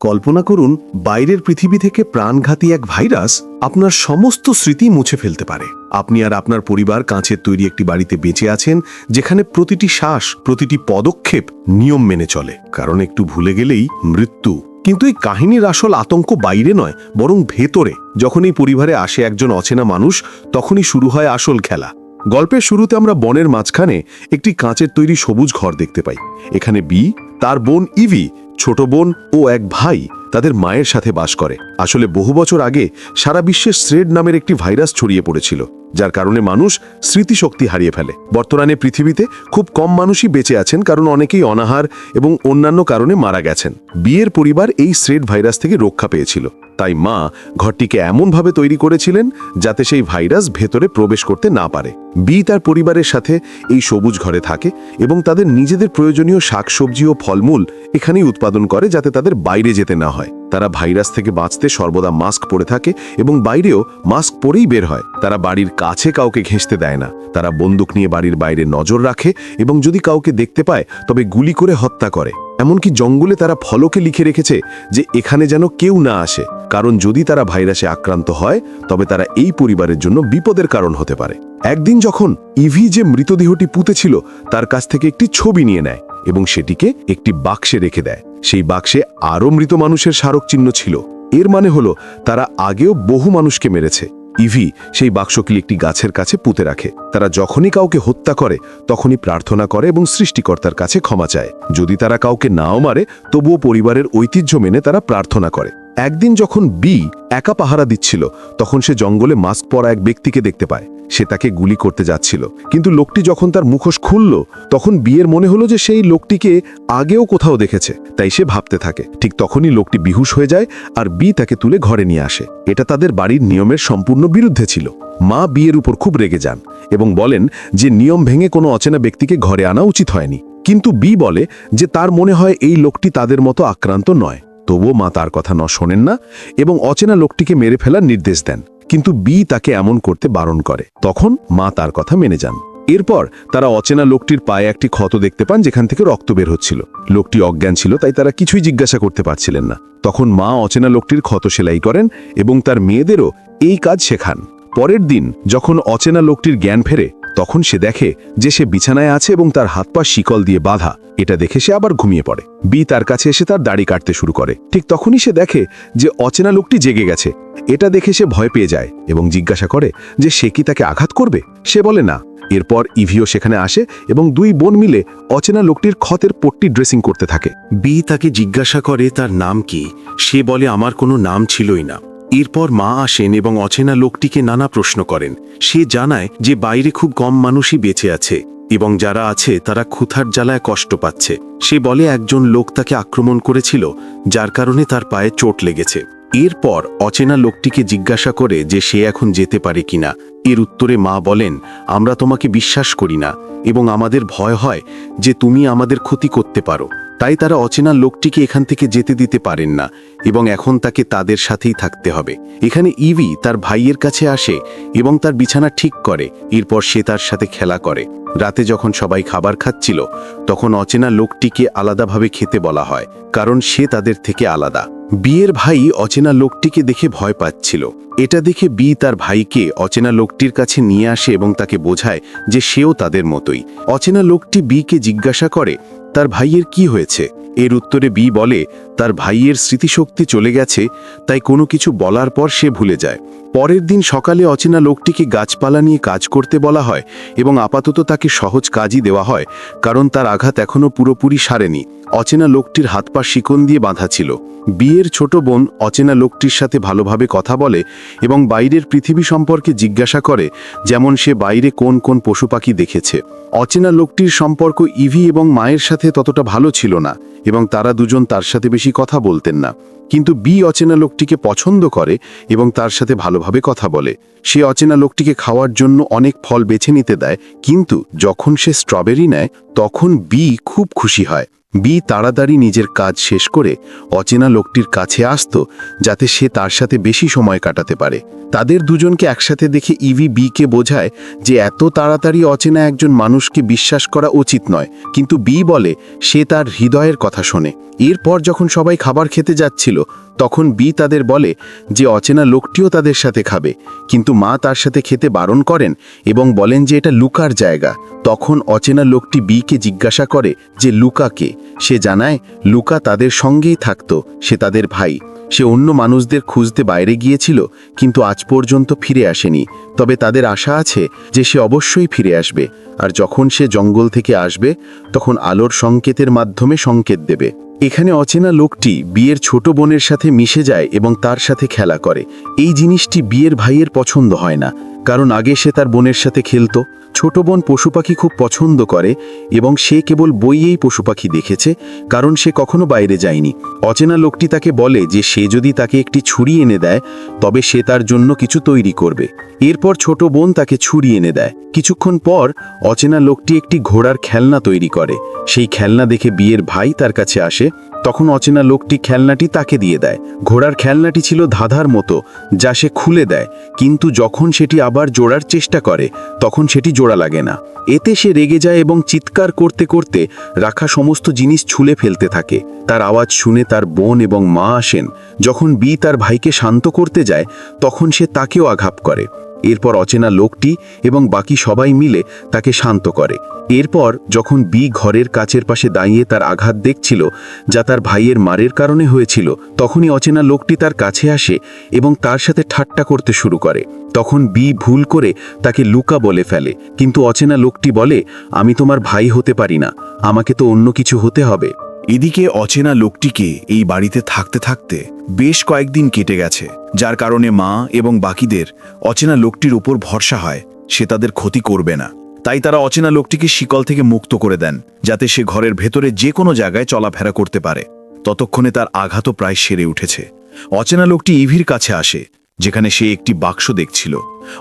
কল্পনা করুন, বাইরের পৃথিবী থেকে প্রাণঘাতী এক ভাইরাস আপনার সমস্ত স্মৃতি মুছে ফেলতে পারে। আপনি আর আপনার পরিবার কাঁচের তৈরি একটি বাড়িতে বেঁচে আছেন, যেখানে প্রতিটি শ্বাস, প্রতিটি পদক্ষেপ নিয়ম মেনে চলে। কারণ একটু ভুলে গেলেই মৃত্যু। কিন্তু এই কাহিনীর আসল আতঙ্ক বাইরে নয়, বরং ভেতরে। যখন এই পরিবারে আসে একজন অচেনা মানুষ, তখনই শুরু হয় আসল খেলা। গল্পের শুরুতে আমরা বনের মাঝখানে একটি কাঁচের তৈরি সবুজ ঘর দেখতে পাই। এখানে বি, তার বোন ইভি ছোট বোন ও এক ভাই তাদের মায়ের সাথে বাস করে। আসলে বহু বছর আগে সারা বিশ্বে শ্রেড নামের একটি ভাইরাস ছড়িয়ে পড়েছিল, যার কারণে মানুষ স্মৃতিশক্তি হারিয়ে ফেলে। বর্তমানে পৃথিবীতে খুব কম মানুষই বেঁচে আছেন কারণ অনেকেই অনাহার এবং অন্যান্য কারণে মারা গেছেন। বিয়ের পরিবার এই শ্রেড ভাইরাস থেকে রক্ষা পেয়েছিল। তাই মা ঘরটিকে এমনভাবে তৈরি করেছিলেন যাতে সেই ভাইরাস ভেতরে প্রবেশ করতে না পারে। বি তার পরিবারের সাথে এই সবুজ ঘরে থাকে এবং তাদের নিজেদের প্রয়োজনীয় শাকসবজি ও ফলমূল এখানেই উৎপাদন করে যাতে তাদের বাইরে যেতে না হয়। তারা ভাইরাস থেকে বাঁচতে সর্বদা মাস্ক পরে থাকে এবং বাইরেও মাস্ক পরেই বের হয়। তারা বাড়ির কাছে কাউকে ঘেঁষতে দেয় না। তারা বন্দুক নিয়ে বাড়ির বাইরে নজর রাখে এবং যদি কাউকে দেখতে পায়, তবে গুলি করে হত্যা করে। এমনকি জঙ্গলে তারা ফলকে লিখে রেখেছে যে এখানে যেন কেউ না আসে। কারণ যদি তারা ভাইরাসে আক্রান্ত হয়, তবে তারা এই পরিবারের জন্য বিপদের কারণ হতে পারে। একদিন যখন ইভি যে মৃতদেহটি পুঁতেছিল, তার কাছ থেকে একটি ছবি নিয়ে নেয়। এবং সেটিকে একটি বাক্সে রেখে দেয়। সেই বাক্সে আরও মৃত মানুষের স্মারক চিহ্ন ছিল। এর মানে হলো, তারা আগেও বহু মানুষকে মেরেছে। ইভি সেই বাক্সকে একটি গাছের কাছে পুঁতে রাখে। তারা যখনই কাউকে হত্যা করে, তখনই প্রার্থনা করে এবং সৃষ্টিকর্তার কাছে ক্ষমা চায়। যদি তারা কাউকে নাও মারে, তবুও পরিবারের ঐতিহ্য মেনে তারা প্রার্থনা করে। একদিন যখন বি একা পাহারা দিচ্ছিল, তখন সে জঙ্গলে মাস্ক পরা এক ব্যক্তিকে দেখতে পায়। সে তাকে গুলি করতে যাচ্ছিল। কিন্তু লোকটি যখন তার মুখোশ খুলল, তখন বিয়ের মনে হলো যে সেই লোকটিকে আগেও কোথাও দেখেছে, তাই সে ভাবতে থাকে। ঠিক তখনই লোকটি বিহুশ হয়ে যায় আর বি তাকে তুলে ঘরে নিয়ে আসে। এটা তাদের বাড়ির নিয়মের সম্পূর্ণ বিরুদ্ধে ছিল। মা বিয়ের উপর খুব রেগে যান এবং বলেন যে নিয়ম ভেঙে কোনো অচেনা ব্যক্তিকে ঘরে আনা উচিত হয়নি। কিন্তু বি বলে যে তার মনে হয় এই লোকটি তাদের মতো আক্রান্ত নয়। তবুও মা তার কথা ন শোনেন না এবং অচেনা লোকটিকে মেরে ফেলার নির্দেশ দেন। কিন্তু বি তাকে এমন করতে বারণ করে। তখন মা তার কথা মেনে যান। এরপর তারা অচেনা লোকটির পায়ে একটি ক্ষত দেখতে পান, যেখান থেকে রক্ত বের হচ্ছিল। লোকটি অজ্ঞান ছিল, তাই তারা কিছুই জিজ্ঞাসা করতে পারছিলেন না। তখন মা অচেনা লোকটির ক্ষত সেলাই করেন এবং তার মেয়েদেরও এই কাজ শেখান। পরের দিন, যখন অচেনা লোকটির জ্ঞান ফেরে তখন সে দেখে যে সে বিছানায় আছে এবং তার হাত পা শিকল দিয়ে বাঁধা। এটা দেখে সে আবার ঘুমিয়ে পড়ে। বি তার কাছে এসে তার দাড়ি কাটতে শুরু করে। ঠিক তখনই সে দেখে যে অচেনা লোকটি জেগে গেছে। এটা দেখে সে ভয় পেয়ে যায় এবং জিজ্ঞাসা করে যে সে কি তাকে আঘাত করবে? সে বলে, না। এরপর ইভিও সেখানে আসে এবং দুই বোন মিলে অচেনা লোকটির ক্ষতের পট্টি ড্রেসিং করতে থাকে। বি তাকে জিজ্ঞাসা করে, তার নাম কি? সে বলে, আমার কোনো নাম ছিলই না। এরপর মা আসেন এবং অচেনা লোকটিকে নানা প্রশ্ন করেন। সে জানায় যে বাইরে খুব কম মানুষই বেঁচে আছে এবং যারা আছে তারা ক্ষুধার জ্বালায় কষ্ট পাচ্ছে। সে বলে, একজন লোক তাকে আক্রমণ করেছিল, যার কারণে তার পায়ে চোট লেগেছে। এরপর অচেনা লোকটিকে জিজ্ঞাসা করে যে সে এখন যেতে পারে কিনা। এর উত্তরে মা বলেন, আমরা তোমাকে বিশ্বাস করি না এবং আমাদের ভয় হয় যে তুমি আমাদের ক্ষতি করতে পারো। তাই তারা অচেনা লোকটিকে এখান থেকে যেতে দিতে পারেন না, এবং এখন তাকে তাদের সাথেই থাকতে হবে। এখানে ইভি তার ভাইয়ের কাছে আসে এবং তার বিছানা ঠিক করে, এরপর সে তার সাথে খেলা করে। রাতে যখন সবাই খাবার খাচ্ছিল, তখন অচেনা লোকটিকে আলাদাভাবে খেতে বলা হয়, কারণ সে তাদের থেকে আলাদা। বিয়ের ভাই অচেনা লোকটিকে দেখে ভয় পাচ্ছিল। এটা দেখে বি তার ভাইকে অচেনা লোকটির কাছে নিয়ে আসে এবং তাকে বোঝায় যে সেও তাদের মতোই। অচেনা লোকটি বিকে জিজ্ঞাসা করে তার ভাইয়ের কি হয়েছে? এর উত্তরে বি বলে, তার ভাইয়ের স্মৃতিশক্তি চলে গেছে, তাই কোনো কিছু বলার পর সে ভুলে যায়। পরের দিন সকালে অচেনা লোকটিকে গাছপালা নিয়ে কাজ করতে বলা হয় এবং আপাতত তাকে সহজ কাজই দেওয়া হয়, কারণ তার আঘাত এখনও পুরোপুরি সারেনি। অচেনা লোকটির হাত পা শিকন দিয়ে বাঁধা ছিল। বিয়ের ছোট বোন অচেনা লোকটির সাথে ভালোভাবে কথা বলে এবং বাইরের পৃথিবী সম্পর্কে জিজ্ঞাসা করে যেমন সে বাইরে কোন কোন পশু পাখি দেখেছে। অচেনা লোকটির সম্পর্ক ইভি এবং মায়ের সাথে ততটা ভালো ছিল না এবং তারা দুজন তার সাথে বেশি কথা বলতেন না। কিন্তু বি অচেনা লোকটিকে পছন্দ করে এবং তার সাথে ভালোভাবে কথা বলে। সে অচেনা লোকটিকে খাওয়ার জন্য অনেক ফল বেছে নিতে দেয়, কিন্তু যখন সে স্ট্রবেরি নেয়, তখন বি খুব খুশি হয়। বি তাড়াতাড়ি নিজের কাজ শেষ করে অচেনা লোকটির কাছে আসতো যাতে সে তার সাথে বেশি সময় কাটাতে পারে। তাদের দুজনকে একসাথে দেখে ইভি বিকে বোঝায় যে এত তাড়াতাড়ি অচেনা একজন মানুষকে বিশ্বাস করা উচিত নয়। কিন্তু বি বলে, সে তার হৃদয়ের কথা শোনে। এরপর যখন সবাই খাবার খেতে যাচ্ছিল, তখন বি তাদের বলে যে অচেনা লোকটিও তাদের সাথে খাবে, কিন্তু মা তার সাথে খেতে বারণ করেন এবং বলেন যে এটা লুকার জায়গা। তখন অচেনা লোকটি বিকে জিজ্ঞাসা করে যে, লুকা কে? সে জানায়, লুকা তাদের সঙ্গেই থাকত, সে তাদের ভাই। সে অন্য মানুষদের খুঁজতে বাইরে গিয়েছিল, কিন্তু আজ পর্যন্ত ফিরে আসেনি। তবে তাদের আশা আছে যে সে অবশ্যই ফিরে আসবে। আর যখন সে জঙ্গল থেকে আসবে, তখন আলোর সংকেতের মাধ্যমে সংকেত দেবে। এখানে অচেনা লোকটি বিয়ের ছোট বোনের সাথে মিশে যায় এবং তার সাথে খেলা করে। এই জিনিসটি বিয়ের ভাইয়ের পছন্দ হয় না, কারণ আগে সে তার বোনের সাথে খেলতো। ছোট বোন পশু পাখি খুব পছন্দ করে এবং সে কেবল বইয়েই পশু পাখি দেখেছে, কারণ সে কখনো বাইরে যায়নি। অচেনা লোকটি তাকে বলে যে সে যদি তাকে একটি ছুরি এনে দেয়, তবে সে তার জন্য কিছু তৈরি করবে। এরপর ছোট বোন তাকে ছুরি এনে দেয়। কিছুক্ষণ পর অচেনা লোকটি একটি ঘোড়ার খেলনা তৈরি করে। সেই খেলনা দেখে বিয়ের ভাই তার কাছে আসে, তখন অচেনা লোকটি খেলনাটি তাকে দিয়ে দেয়। ঘোড়ার খেলনাটি ছিল ধাঁধার মতো, যা সে খুলে দেয়, কিন্তু যখন সেটি আবার জোড়ার চেষ্টা করে, তখন সেটি জোড়া লাগে না। এতে সে রেগে যায় এবং চিৎকার করতে করতে রাখা সমস্ত জিনিস ছুলে ফেলতে থাকে। তার আওয়াজ শুনে তার বোন এবং মা আসেন। যখন বি তার ভাইকে শান্ত করতে যায়, তখন সে তাকেও আঘাত করে। এরপর অচেনা লোকটি এবং বাকি সবাই মিলে তাকে শান্ত করে। এরপর যখন বি ঘরের কাছের পাশে দাঁড়িয়ে তার আঘাত দেখছিল, যা তার ভাইয়ের মারের কারণে হয়েছিল, তখনই অচেনা লোকটি তার কাছে আসে এবং তার সাথে ঠাট্টা করতে শুরু করে। তখন বি ভুল করে তাকে লুকা বলে ফেলে, কিন্তু অচেনা লোকটি বলে, আমি তোমার ভাই হতে পারি না, আমাকে তো অন্য কিছু হতে হবে। এদিকে অচেনা লোকটিকে এই বাড়িতে থাকতে থাকতে বেশ কয়েকদিন কেটে গেছে, যার কারণে মা এবং বাকিদের অচেনা লোকটির উপর ভরসা হয়, সে তাদের ক্ষতি করবে না। তাই তারা অচেনা লোকটিকে শিকল থেকে মুক্ত করে দেন, যাতে সে ঘরের ভেতরে যে কোনো জায়গায় চলাফেরা করতে পারে। ততক্ষণে তার আঘাতও প্রায় সেরে উঠেছে। অচেনা লোকটি ইভির কাছে আসে, যেখানে সে একটি বাক্স দেখছিল।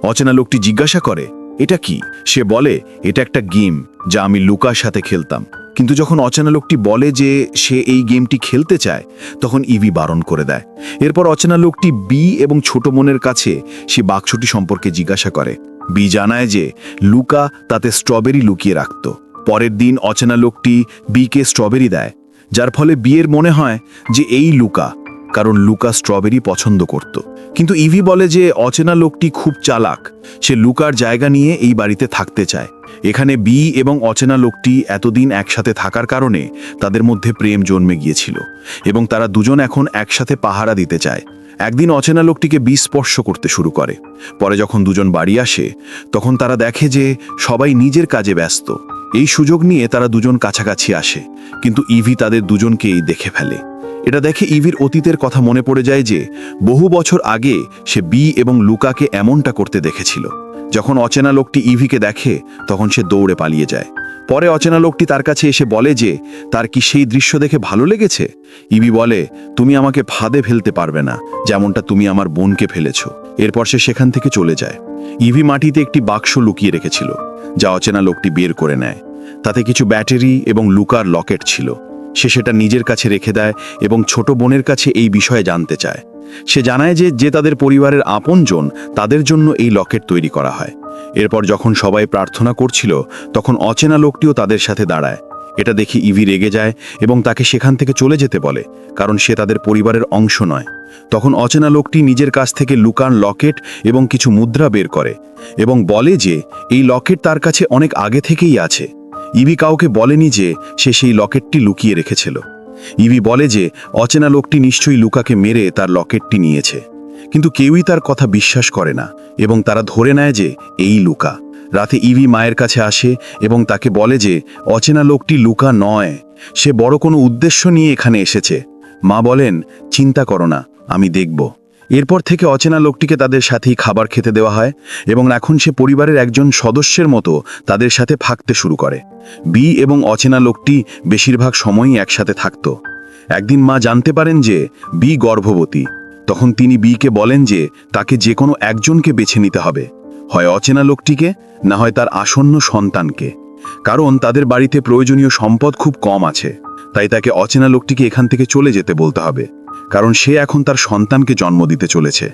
অচেনা লোকটি জিজ্ঞাসা করে, এটা কি? সে বলে, এটা একটা গেম, যা আমি লুকার সাথে খেলতাম। কিন্তু যখন অচেনা লোকটি বলে যে সে এই গেমটি খেলতে চায়, তখন ইভি বারণ করে দেয়। এরপর অচেনা লোকটি বি এবং ছোট মনের কাছে সে বাক্সটি সম্পর্কে জিজ্ঞাসা করে। বি জানায় যে লুকা তাতে স্ট্রবেরি লুকিয়ে রাখত। পরের দিন অচেনা লোকটি বিকে স্ট্রবেরি দেয়, যার ফলে বিয়ের মনে হয় যে এই লুকা কারণ লুকা স্ট্রবেরি পছন্দ করত। কিন্তু ইভি বলে যে অচেনা লোকটি খুব চালাক। সে লুকার জায়গা নিয়ে এই বাড়িতে থাকতে চায়। এখানে বি এবং অচেনা লোকটি এতদিন একসাথে থাকার কারণে তাদের মধ্যে প্রেম জন্মে গিয়েছিল এবং তারা দুজন এখন একসাথে পাহারা দিতে চায়। একদিন অচেনা লোকটিকে বি স্পর্শ করতে শুরু করে। পরে যখন দুজন বাড়ি আসে, তখন তারা দেখে যে সবাই নিজের কাজে ব্যস্ত। এই সুযোগ নিয়ে তারা দুজন কাছাকাছি আসে, কিন্তু ইভি তাদের দুজনকেই দেখে ফেলে। এটা দেখে ইভির অতীতের কথা মনে পড়ে যায় যে, বহু বছর আগে সে বি এবং লুকাকে এমনটা করতে দেখেছিল। যখন অচেনা লোকটি ইভিকে দেখে, তখন সে দৌড়ে পালিয়ে যায়। পরে অচেনা লোকটি তার কাছে এসে বলে যে, তার কি সেই দৃশ্য দেখে ভালো লেগেছে? ইভি বলে, তুমি আমাকে ফাঁদে ফেলতে পারবে না, যেমনটা তুমি আমার বোনকে ফেলেছ। এরপর সে সেখান থেকে চলে যায়। ইভি মাটিতে একটি বাক্স লুকিয়ে রেখেছিল, যা অচেনা লোকটি বের করে নেয়। তাতে কিছু ব্যাটারি এবং লুকার লকেট ছিল। সে সেটা নিজের কাছে রেখে দেয় এবং ছোট বোনের কাছে এই বিষয়ে জানতে চায়। সে জানায় যে যে তাদের পরিবারের আপনজন তাদের জন্য এই লকেট তৈরি করা হয়। এরপর যখন সবাই প্রার্থনা করছিল, তখন অচেনা লোকটিও তাদের সাথে দাঁড়ায়। এটা দেখে ইভি রেগে যায় এবং তাকে সেখান থেকে চলে যেতে বলে, কারণ সে তাদের পরিবারের অংশ নয়। তখন অচেনা লোকটি নিজের কাছ থেকে লুকান লকেট এবং কিছু মুদ্রা বের করে এবং বলে যে, এই লকেট তার কাছে অনেক আগে থেকেই আছে। ইভি কাউকে বলেনি যে সে সেই লকেটটি লুকিয়ে রেখেছিল। ইভি বলে যে, অচেনা লোকটি নিশ্চয়ই লুকাকে মেরে তার লকেটটি নিয়েছে। কিন্তু কেউই তার কথা বিশ্বাস করে না এবং তারা ধরে নেয় যে, এই লুকা। রাতে ইভি মায়ের কাছে আসে এবং তাকে বলে যে, অচেনা লোকটি লুকা নয়, সে বড় কোনো উদ্দেশ্য নিয়ে এখানে এসেছে। মা বলেন, চিন্তা করো না, আমি দেখব। এরপর থেকে অচেনা লোকটিকে তাদের সাথেই খাবার খেতে দেওয়া হয় এবং এখন সে পরিবারের একজন সদস্যের মতো তাদের সাথে থাকতে শুরু করে। বি এবং অচেনা লোকটি বেশিরভাগ সময়ই একসাথে থাকত। একদিন মা জানতে পারেন যে বি গর্ভবতী। তখন তিনি বিকে বলেন যে তাকে যে কোনো একজনকে বেছে নিতে হবে। হয় অচেনা লোকটিকে, না হয় তার আসন্ন সন্তানকে। কারণ তাদের বাড়িতে প্রয়োজনীয় সম্পদ খুব কম আছে। তাই তাকে অচেনা লোকটিকে এখান থেকে চলে যেতে বলতে হবে। কারণ সে এখন তার সন্তানকে জন্ম দিতে চলেছে।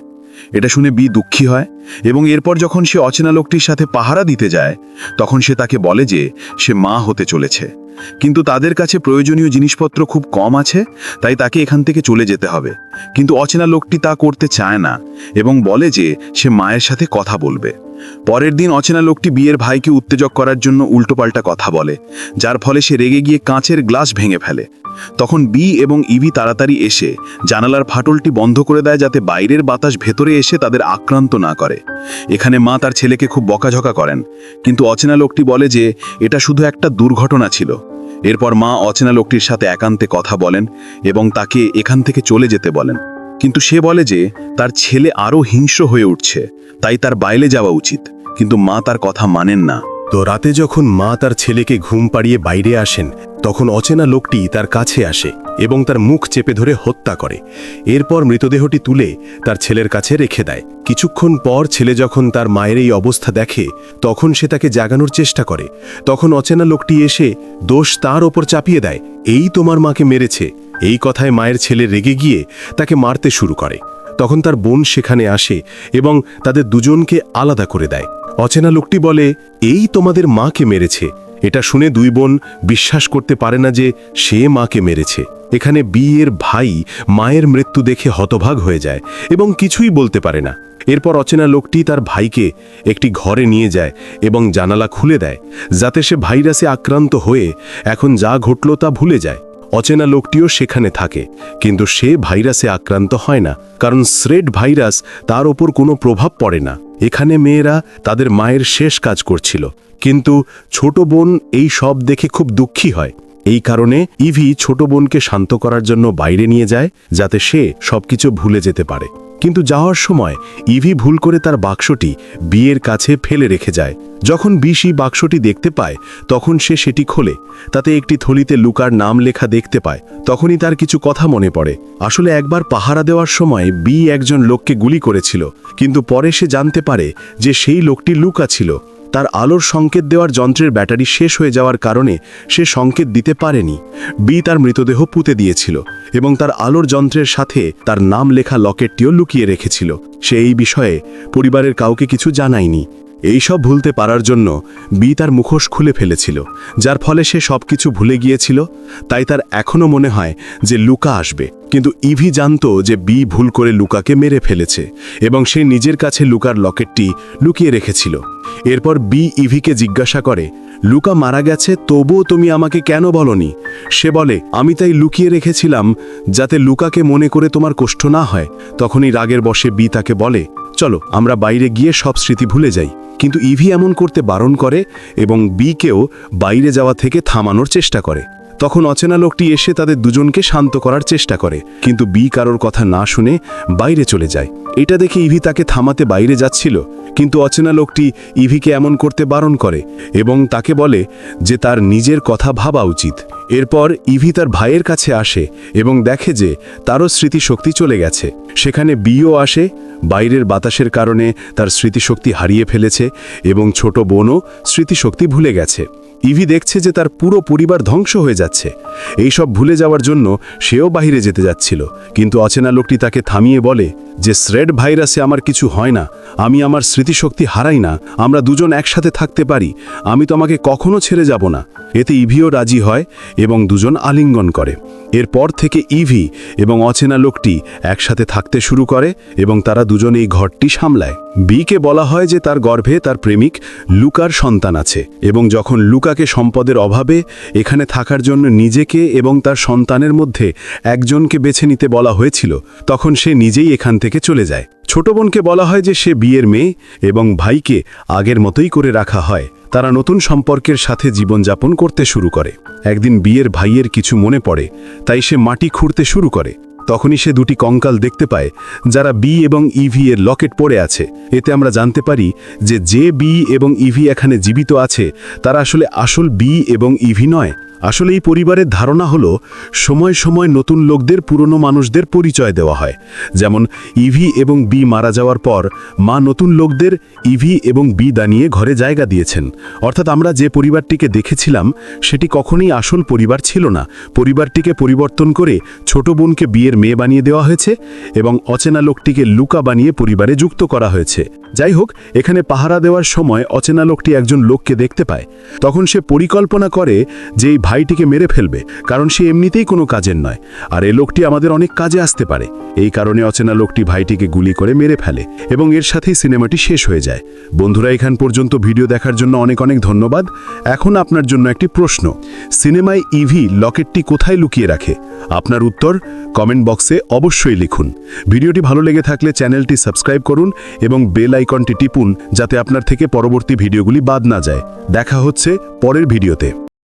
এটা শুনে বি দুঃখী হয় এবং এরপর যখন সে অচেনা লোকটির সাথে পাহারা দিতে যায়, তখন সে তাকে বলে যে সে মা হতে চলেছে। কিন্তু তাদের কাছে প্রয়োজনীয় জিনিসপত্র খুব কম আছে, তাই তাকে এখান থেকে চলে যেতে হবে। কিন্তু অচেনা লোকটি তা করতে চায় না এবং বলে যে সে মায়ের সাথে কথা বলবে। পরের দিন অচেনা লোকটি বিয়ের ভাইকে উত্তেজক করার জন্য উল্টোপাল্টা কথা বলে, যার ফলে সে রেগে গিয়ে কাঁচের গ্লাস ভেঙে ফেলে। তখন বি এবং ইভি তাড়াতাড়ি এসে জানালার ফাটলটি বন্ধ করে দেয় যাতে বাইরের বাতাস ভেতরে এসে তাদের আক্রান্ত না করে। এখানে মা তার ছেলেকে খুব বকাঝকা করেন, কিন্তু অচেনা লোকটি বলে যে এটা শুধু একটা দুর্ঘটনা ছিল। এরপর মা অচেনা লোকটির সাথে একান্তে কথা বলেন এবং তাকে এখান থেকে চলে যেতে বলেন। কিন্তু সে বলে যে, তার ছেলে আরও হিংস্র হয়ে উঠছে, তাই তার বাইরে যাওয়া উচিত। কিন্তু মা তার কথা মানেন না। তো রাতে যখন মা তার ছেলেকে ঘুম পাড়িয়ে বাইরে আসেন, তখন অচেনা লোকটি তার কাছে আসে। এবং তার মুখ চেপে ধরে হত্যা করে। এরপর মৃতদেহটি তুলে তার ছেলের কাছে রেখে দেয়। কিছুক্ষণ পর ছেলে যখন তার মায়ের এই অবস্থা দেখে, তখন সে তাকে জাগানোর চেষ্টা করে। তখন অচেনা লোকটি এসে দোষ তার ওপর চাপিয়ে দেয়, এই তোমার মাকে মেরেছে। এই কথায় মায়ের ছেলে রেগে গিয়ে তাকে মারতে শুরু করে। তখন তার বোন সেখানে আসে এবং তাদের দুজনকে আলাদা করে দেয়। অচেনা লোকটি বলে, এই তোমাদের মাকে মেরেছে। এটা শুনে দুই বোন বিশ্বাস করতে পারে না যে সে মাকে মেরেছে। এখানে বিয়ের ভাই মায়ের মৃত্যু দেখে হতভাগ হয়ে যায় এবং কিছুই বলতে পারে না। এরপর অচেনা লোকটি তার ভাইকে একটি ঘরে নিয়ে যায় এবং জানালা খুলে দেয়, যাতে সে ভাইরাসে আক্রান্ত হয়ে এখন যা ঘটল তা ভুলে যায়। অচেনা লোকটিও সেখানে থাকে, কিন্তু সে ভাইরাসে আক্রান্ত হয় না, কারণ স্রেড ভাইরাস তার ওপর কোনো প্রভাব পড়ে না। এখানে মেয়েরা তাদের মায়ের শেষ কাজ করছিল, কিন্তু ছোট বোন এই সব দেখে খুব দুঃখী হয়। এই কারণে ইভি ছোট বোনকে শান্ত করার জন্য বাইরে নিয়ে যায়, যাতে সে সবকিছু ভুলে যেতে পারে। কিন্তু যাওয়ার সময় ইভি ভুল করে তার বাক্সটি বিয়ের কাছে ফেলে রেখে যায়। যখন বিশি বাক্সটি দেখতে পায়, তখন সে সেটি খোলে। তাতে একটি থলিতে লুকার নাম লেখা দেখতে পায়। তখনই তার কিছু কথা মনে পড়ে। আসলে একবার পাহারা দেওয়ার সময় বি একজন লোককে গুলি করেছিল, কিন্তু পরে সে জানতে পারে যে সেই লোকটি লুকা ছিল। তার আলোর সংকেত দেওয়ার যন্ত্রের ব্যাটারি শেষ হয়ে যাওয়ার কারণে সে সংকেত দিতে পারেনি। বি তার মৃতদেহ পুঁতে দিয়েছিল এবং তার আলোর যন্ত্রের সাথে তার নাম লেখা লকেটটিও লুকিয়ে রেখেছিল। সে এই বিষয়ে পরিবারের কাউকে কিছু জানায়নি। এইসব ভুলতে পারার জন্য বি তার মুখোশ খুলে ফেলেছিল, যার ফলে সে সবকিছু ভুলে গিয়েছিল। তাই তার এখনও মনে হয় যে লুকা আসবে। কিন্তু ইভি জানতো যে বি ভুল করে লুকাকে মেরে ফেলেছে এবং সে নিজের কাছে লুকার লকেটটি লুকিয়ে রেখেছিল। এরপর বি ইভিকে জিজ্ঞাসা করে, লুকা মারা গেছে, তবুও তুমি আমাকে কেন বলনি? সে বলে, আমি তাই লুকিয়ে রেখেছিলাম যাতে লুকাকে মনে করে তোমার কষ্ট না হয়। তখনই রাগের বসে বি তাকে বলে চলো, আমরা বাইরে গিয়ে সব স্মৃতি ভুলে যাই। কিন্তু ইভি এমন করতে বারণ করে এবং বিকেও বাইরে যাওয়া থেকে থামানোর চেষ্টা করে। তখন অচেনা লোকটি এসে তাদের দুজনকে শান্ত করার চেষ্টা করে। কিন্তু বি কারোর কথা না শুনে বাইরে চলে যায়। এটা দেখে ইভি তাকে থামাতে বাইরে যাচ্ছিল। কিন্তু অচেনা লোকটি ইভিকে এমন করতে বারণ করে এবং তাকে বলে যে তার নিজের কথা ভাবা উচিত। এরপর ইভি তার ভাইয়ের কাছে আসে এবং দেখে যে তারও স্মৃতিশক্তি চলে গেছে। সেখানে বিও আসে, বাইরের বাতাসের কারণে তার স্মৃতিশক্তি হারিয়ে ফেলেছে এবং ছোট বোনও স্মৃতিশক্তি ভুলে গেছে। ইভি দেখছে যে তার পুরো পরিবার ধ্বংস হয়ে যাচ্ছে। এই সব ভুলে যাওয়ার জন্য সেও বাহিরে যেতে যাচ্ছিল। কিন্তু অচেনা লোকটি তাকে থামিয়ে বলে যে স্রেড ভাইরাসে আমার কিছু হয় না। আমি আমার স্মৃতিশক্তি হারাই না। আমরা দুজন একসাথে থাকতে পারি। আমি তোমাকে কখনো ছেড়ে যাব না। এতে ইভিও রাজি হয় এবং দুজন আলিঙ্গন করে। এরপর থেকে ইভি এবং অচেনা লোকটি একসাথে থাকতে শুরু করে এবং তারা দুজন এই ঘরটি সামলায়। বিকে বলা হয় যে, তার গর্ভে তার প্রেমিক লুকার সন্তান আছে এবং যখন লুকাকে সম্পদের অভাবে এখানে থাকার জন্য নিজেকে এবং তার সন্তানের মধ্যে একজনকে বেছে নিতে বলা হয়েছিল। তখন সে নিজেই এখান থেকে চলে যায়। ছোট বোনকে বলা হয় যে সে বিয়ের মেয়ে এবং ভাইকে আগের মতোই করে রাখা হয়। তারা নতুন সম্পর্কের সাথে জীবনযাপন করতে শুরু করে। একদিন বিয়ের ভাইয়ের কিছু মনে পড়ে, তাই সে মাটি খুঁড়তে শুরু করে। তখনই সে দুটি কঙ্কাল দেখতে পায়, যারা বি এবং ইভি এর লকেট পড়ে আছে। এতে আমরা জানতে পারি যে যে বি এবং ইভি এখানে জীবিত আছে, তারা আসলে আসল বি এবং ইভি নয়। আসলে এই পরিবারের ধারণা হলো, সময় সময় নতুন লোকদের, পুরনো মানুষদের পরিচয় দেওয়া হয়। যেমন ইভি এবং বি মারা যাওয়ার পর, মা নতুন লোকদের ইভি এবং বি দানিয়ে ঘরে জায়গা দিয়েছেন। অর্থাৎ আমরা যে পরিবারটিকে দেখেছিলাম, সেটি কখনোই আসল পরিবার ছিল না। পরিবারটিকে পরিবর্তন করে ছোট বোনকে বিয়ের মেয়ে বানিয়ে দেওয়া হয়েছে এবং অচেনা লোকটিকে লুকা বানিয়ে পরিবারে যুক্ত করা হয়েছে। যাই হোক, এখানে পাহারা দেওয়ার সময় অচেনা লোকটি একজন লোককে দেখতে পায়। তখন সে পরিকল্পনা করে যে এই ভাইটিকে মেরে ফেলবে, কারণ সে এমনিতেই কোনো কাজের নয়। আর এই লোকটি আমাদের অনেক কাজে আসতে পারে। এই কারণে অচেনা লোকটি ভাইটিকে গুলি করে মেরে ফেলে এবং এর সাথেই সিনেমাটি শেষ হয়ে যায়। বন্ধুরা, এখান পর্যন্ত ভিডিও দেখার জন্য অনেক অনেক ধন্যবাদ। এখন আপনার জন্য একটি প্রশ্ন। সিনেমায় ইভি লকেটটি কোথায় লুকিয়ে রাখে? আপনার উত্তর কমেন্ট বক্সে অবশ্যই লিখুন। ভিডিওটি ভালো লেগে থাকলে চ্যানেলটি সাবস্ক্রাইব করুন এবং বেল আইকনটি টিপুন যাতে আপনার থেকে পরবর্তী ভিডিওগুলি বাদ না যায়। দেখা হচ্ছে পরের ভিডিওতে।